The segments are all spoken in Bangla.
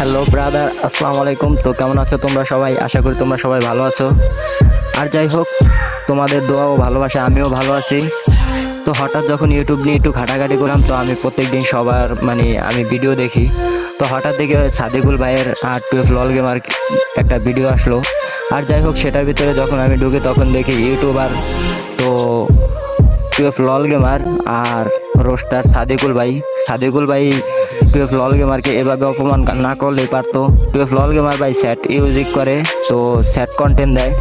হ্যালো ব্রাদার, আসসালামু আলাইকুম। তো কেমন আছো তোমরা সবাই? আশা করি তোমরা সবাই ভালো আছো। আর যাই হোক, তোমাদের দোয়া ও ভালোবাসা, আমিও ভালো আছি। তো হঠাৎ যখন ইউটিউব নিয়ে একটু ঘাটাঘাটি করলাম, তো আমি প্রত্যেকদিন সবার মানে আমি ভিডিও দেখি। তো হঠাৎ দেখে সাদিকুল ভাইয়ের আর টুয়েলভ লল গেমার একটা ভিডিও আসলো। আর যাই হোক, সেটার ভিতরে যখন আমি ঢুকি, তখন দেখি ইউটিউবার তো টুয়েলভ লল গেমার আর রোস্টার সাদিকুল ভাই। সাদিকুল ভাই টুয়েলভ লল গেমারকে এভাবে অপমান না করলেই পারতো। টুয়েলভ লল গেমার ভাই স্যাট ইউজিক করে, তো স্যাট কন্টেন্ট দেয়।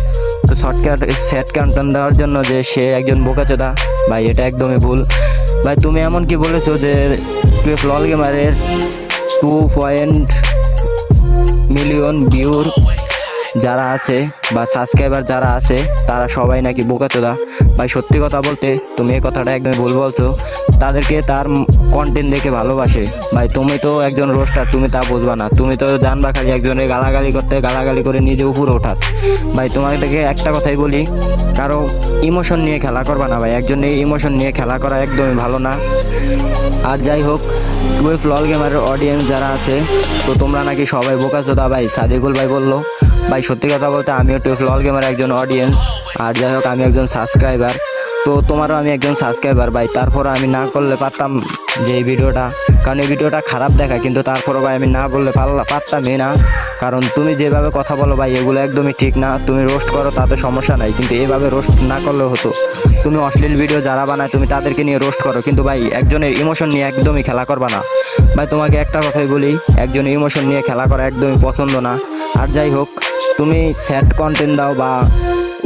তো শর্টকাট স্যাট কন্টেন্ট দেওয়ার জন্য যে সে একজন বোকাচোদা, ভাই এটা একদমই ভুল। ভাই তুমি এমন কি বলেছ যে টুয়েলভ লল গেমারের টু পয়েন্ট মিলিয়ন ভিউর যারা আছে বা সাবস্ক্রাইবার যারা আছে, তারা সবাই নাকি বোকাচোদা ভাই, সত্যি কথা বলতে তুমি এই কথাটা একদমই ভুল বলছো। তাদেরকে তার কন্টেন্ট দেখে ভালোবাসে। ভাই, তুমি তো একজন রোস্টার তুমি তা বুঝবা না। তুমি তো জানবা খালি একজনের গালাগালি করতে, গালাগালি করে নিজে উপরে ওঠাত ভাই, তোমাদেরকে একটা কথাই বলি, কারও ইমোশন নিয়ে খেলা করবা না ভাই। একজনের ইমোশন নিয়ে খেলা করা একদমই ভালো না। আর যাই হোক টুয়েলভ লল গেমারের অডিয়েন্স যারা আছে, তো তোমরা নাকি সবাই বোকাচোদা ভাই, সাদিকুল ভাই বলল। ভাই, সত্যি কথা বলতে আমিও লল গেমার একজন অডিয়েন্স আর যাই হোক, আমি একজন সাবস্ক্রাইবার তো তোমারও আমি একজন সাবস্ক্রাইবার ভাই, তারপর আমি না করলে পারতাম যে এই ভিডিওটা। কারণ এই ভিডিওটা খারাপ দেখা কিন্তু তারপরও ভাই, আমি না বললে পারতামই না। কারণ তুমি যেভাবে কথা বলো ভাই, এগুলো একদমই ঠিক না। তুমি রোস্ট করো, তাতে সমস্যা নাই। কিন্তু এভাবে রোস্ট না করলেও হতো। তুমি অশ্লীল ভিডিও যারা বানায়, তুমি তাদেরকে নিয়ে রোস্ট করো। কিন্তু ভাই, একজনের ইমোশন নিয়ে একদমই খেলা করবা না। ভাই, তোমাকে একটা কথাই বলি, একজন ইমোশন নিয়ে খেলা করা একদমই পছন্দ না। আর যাই হোক, তুমি স্যাড কন্টেন্ট দাও বা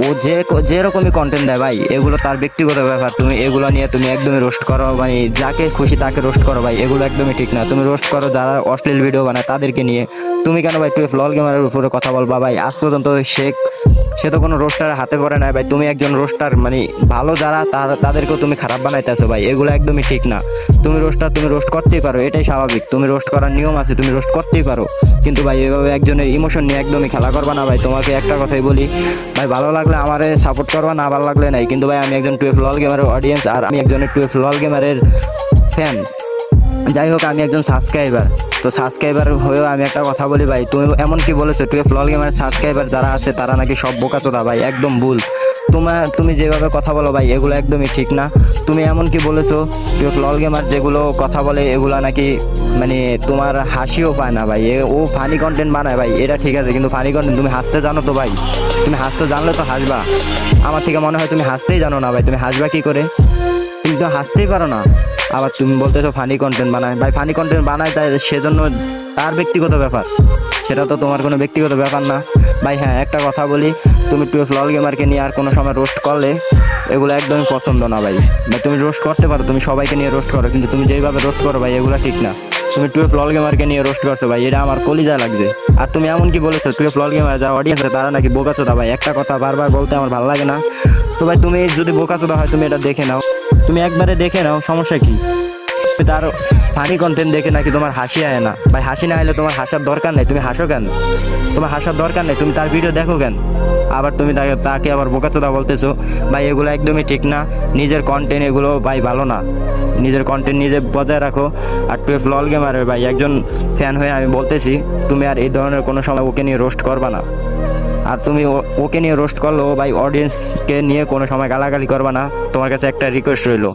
ও যে যেরকমই কন্টেন্ট দেয় ভাই, এগুলো তার ব্যক্তিগত ব্যাপার। তুমি এগুলো নিয়ে তুমি একদমই রোস্ট করো মানে যাকে খুশি তাকে রোস্ট করো ভাই, এগুলো একদমই ঠিক না। তুমি রোস্ট করো যারা অশ্লীল ভিডিও বানায় তাদেরকে নিয়ে। তুমি কেন ভাই টুয়েলভ লল গেমারের উপরে কথা বলবা ভাই? আজ পর্যন্ত শেখ সে তো কোনো রোস্টার হাতে পড়ে নাই ভাই। তুমি একজন রোস্টার মানে ভালো যারা তাদেরকেও তুমি খারাপ বানাইতেছো ভাই। এগুলো একদমই ঠিক না। তুমি রোস্টার তুমি রোস্ট করতেই পারো, এটাই স্বাভাবিক। তুমি রোস্ট করার নিয়ম আছে, তুমি রোস্ট করতেই পারো। কিন্তু ভাই, এভাবে একজনের ইমোশন নিয়ে একদমই খেলা করবা না ভাই। তোমাকে একটা কথাই বলি, ভাই, ভালো লাগলে আমারে সাপোর্ট করবা, না ভালো লাগলে নাই। কিন্তু ভাই, আমি একজন টুয়েলভ লল গেমারের অডিয়েন্স আর আমি একজনের টুয়েলভ লল গেমারের ফ্যান যাই হোক, আমি একজন সাবস্ক্রাইবার তো সাবস্ক্রাইবার হয়েও আমি একটা কথা বলি ভাই, তুমি এমন কি বলেছ? টুয়েলভ লল গেমারের সাবস্ক্রাইবার যারা আছে, তারা নাকি সব বোকাচোদা ভাই, একদম ভুল। তোমার তুমি যেভাবে কথা বলো ভাই, এগুলো একদমই ঠিক না। তুমি এমন কি বলেছ? টুয়েলভ লল গেমার যেগুলো কথা বলে, এগুলো নাকি মানে তোমার হাসিও পায় না ভাই। ও ফানি কন্টেন্ট বানায় ভাই, এটা ঠিক আছে, কিন্তু ফানি কন্টেন্ট তুমি হাসতে জানো তো ভাই। তুমি হাসতে জানলে তো হাসবা। আমার থেকে মনে হয় তুমি হাসতেই জানো না ভাই, তুমি হাসবা কি করে? তুমি তো হাসতেই পারো না। আবার তুমি বলতেছো ফানি কন্টেন্ট বানায়। ভাই ফানি কন্টেন্ট বানায় তাই সেজন্য তার ব্যক্তিগত ব্যাপার। সেটা তো তোমার কোনো ব্যক্তিগত ব্যাপার না। ভাই হ্যাঁ একটা কথা বলি, তুমি টুয়েলভ লল গেমারকে নিয়ে আর কোনো সময় রোস্ট করলে, এগুলো একদমই পছন্দ না ভাই। ভাই, তুমি রোস্ট করতে পারো, তুমি সবাইকে নিয়ে রোস্ট করো, কিন্তু তুমি যেইভাবে রোস্ট করো ভাই, এগুলো ঠিক না। তুমি টুয়েলভ লল গেমারকে নিয়ে রোস্ট করছ ভাই, এটা আমার কলিজা লাগছে। আর তুমি এমন কি বলেছ টুয়েলভ লল গেমার যা অডিয়েন্স তারা নাকি বোকাচোদা ভাই। একটা কথা বারবার বলতে আমার ভালো লাগে না। তো ভাই, তুমি যদি বোকাচোদা হয়, তুমি এটা দেখে নাও। তুমি একবারে দেখে নাও, সমস্যা কি? তার ফানি কন্টেন্ট দেখে নাকি তোমার হাসি আয় না? ভাই, হাসি না হলে তোমার হাসার দরকার নেই, তুমি হাসো কেন? তোমার হাসার দরকার নেই, তুমি তার ভিডিও দেখো কেন? আবার তুমি তাকে তাকে আবার বোকাচোদা বলতেছো, ভাই, এগুলো একদমই ঠিক না, নিজের কন্টেন্ট এগুলো ভাই ভালো না। নিজের কন্টেন্ট নিজে বজায় রাখো, আর টুয়েলভ লল গেমারের ভাই, একজন ফ্যান হয়ে আমি বলতেছি, তুমি আর এই ধরনের কোনো সময় ওকে নিয়ে রোস্ট করবা না। আর তুমি ওকে নিয়ে রোস্ট করল, ভাই অডিয়েন্সকে নিয়ে কোনো সময় গালাগালি করবা না। তোমার কাছে একটা রিকোয়েস্ট রইল।